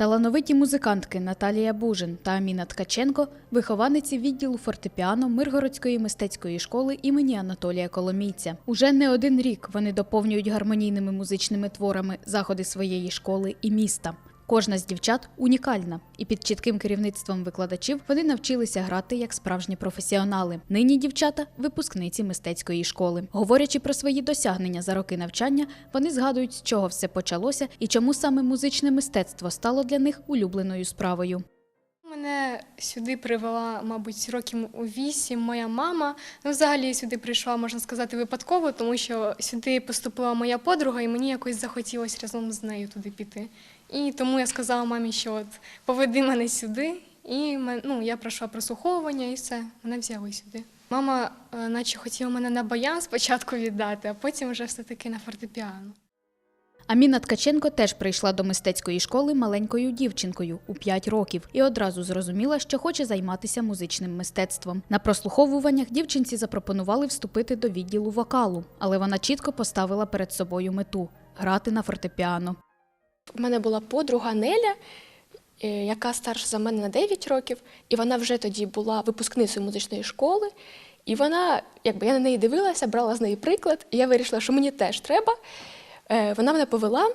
Талановиті музикантки Наталія Бужин та Аміна Ткаченко вихованиці відділу фортепіано Миргородської мистецької школи імені Анатолія Коломійця. Уже не один рік вони доповнюють гармонійними музичними творами заходи своєї школи і міста. Кожна з дівчат унікальна, і під чітким керівництвом викладачів вони навчилися грати як справжні професіонали. Нині дівчата випускниці мистецької школи. Говорячи про свої досягнення за роки навчання, вони згадують, з чого все почалося і чому саме музичне мистецтво стало для них улюбленою справою. Мене сюди привела, мабуть, років у вісім моя мама. Ну, взагалі сюди прийшла, можна сказати, випадково, тому що сюди поступила моя подруга, і мені якось захотілося разом з нею туди піти. І тому я сказала мамі, що от поведи мене сюди, і ну, я пройшла прослуховування, і все, мене взяли сюди. Мама, е, наче хотіла мене на баян спочатку віддати, а потім вже все-таки на фортепіано. Аміна Ткаченко теж прийшла до мистецької школи маленькою дівчинкою у 5 років і одразу зрозуміла, що хоче займатися музичним мистецтвом. На прослуховуваннях дівчинці запропонували вступити до відділу вокалу, але вона чітко поставила перед собою мету грати на фортепіано. У мене була подруга Неля, е, яка старша за мене на 9 років, і вона вже тоді була випускницею музичної школи. І вона, якби я на неї дивилася, брала з неї приклад, і я вирішила, що мені теж треба. Е, Вона мене повела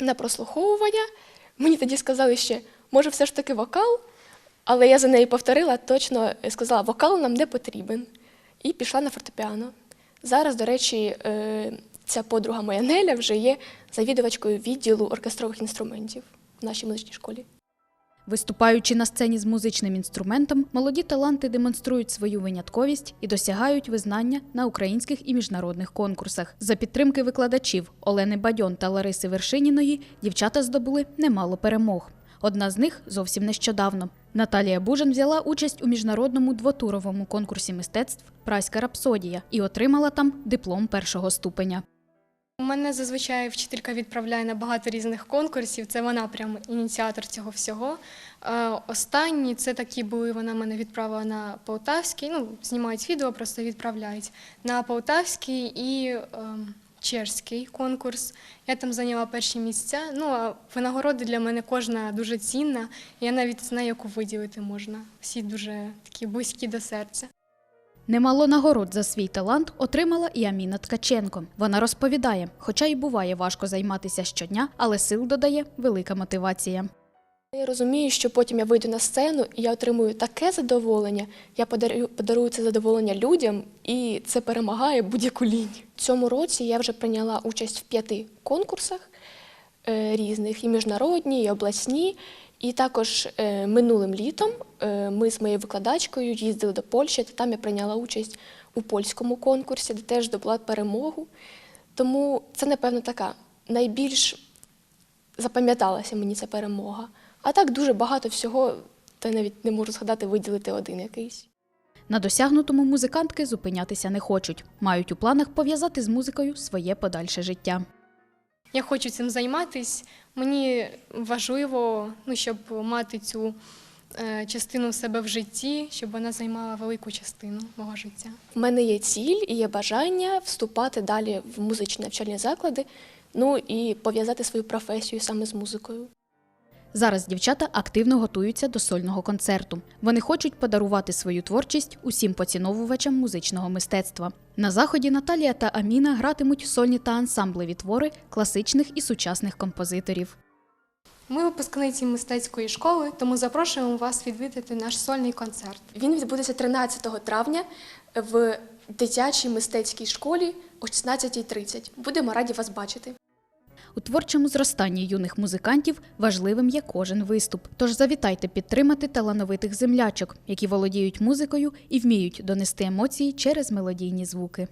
на прослуховування. Мені тоді сказали ще, може, все ж таки вокал, але я за нею повторила, точно сказала, вокал нам не потрібен. І пішла на фортепіано. Зараз, до речі, е, ця подруга моя Неля вже є завідувачкою відділу оркестрових інструментів в нашій музичній школі. Виступаючи на сцені з музичним інструментом, молоді таланти демонструють свою винятковість і досягають визнання на українських і міжнародних конкурсах. За підтримки викладачів Олени Бадьон та Лариси Вершиніної дівчата здобули немало перемог. Одна з них зовсім нещодавно. Наталія Бужин взяла участь у міжнародному двотуровому конкурсі мистецтв Праська рапсодія і отримала там диплом першого ступеня. Мене зазвичай вчителька відправляє на багато різних конкурсів. Це вона прям ініціатор цього всього. Е, Останні це такі були. Вона мене відправила на Полтавський. Ну, знімають відео, просто відправляють на Полтавський і е, Чешський конкурс. Я там зайняла перші місця. Ну а винагороди для мене кожна дуже цінна. Я навіть знаю, яку виділити можна. Всі дуже такі близькі до серця. Немало нагород за свій талант отримала і Аміна Ткаченко. Вона розповідає, хоча й буває важко займатися щодня, але сил додає велика мотивація. Я розумію, що потім я вийду на сцену і я отримую таке задоволення. Я подарую, подарую це задоволення людям, і це перемагає будь-яку лінію. Цьому році я вже прийняла участь в п'яти конкурсах е, різних, і міжнародні, і обласні. І також е, минулим літом е, ми з моєю викладачкою їздили до Польщі, та там я прийняла участь у польському конкурсі, де теж здобула перемогу. Тому це, напевно, така найбільш запам'яталася мені ця перемога. А так дуже багато всього, та навіть не можу згадати виділити один якийсь. На досягнутому музикантки зупинятися не хочуть. Мають у планах пов'язати з музикою своє подальше життя. Я хочу цим займатися. Мені важливо, ну, щоб мати цю е, частину в себе в житті, щоб вона займала велику частину мого життя. У мене є ціль і є бажання вступати далі в музичні навчальні заклади, ну і пов'язати свою професію саме з музикою. Зараз дівчата активно готуються до сольного концерту. Вони хочуть подарувати свою творчість усім поціновувачам музичного мистецтва. На заході Наталія та Аміна гратимуть сольні та ансамблеві твори класичних і сучасних композиторів. Ми випускниці мистецької школи, тому запрошуємо вас відвідати наш сольний концерт. Він відбудеться 13 травня в дитячій мистецькій школі о 16.30. Будемо раді вас бачити. У творчому зростанні юних музикантів важливим є кожен виступ. Тож завітайте підтримати талановитих землячок, які володіють музикою і вміють донести емоції через мелодійні звуки.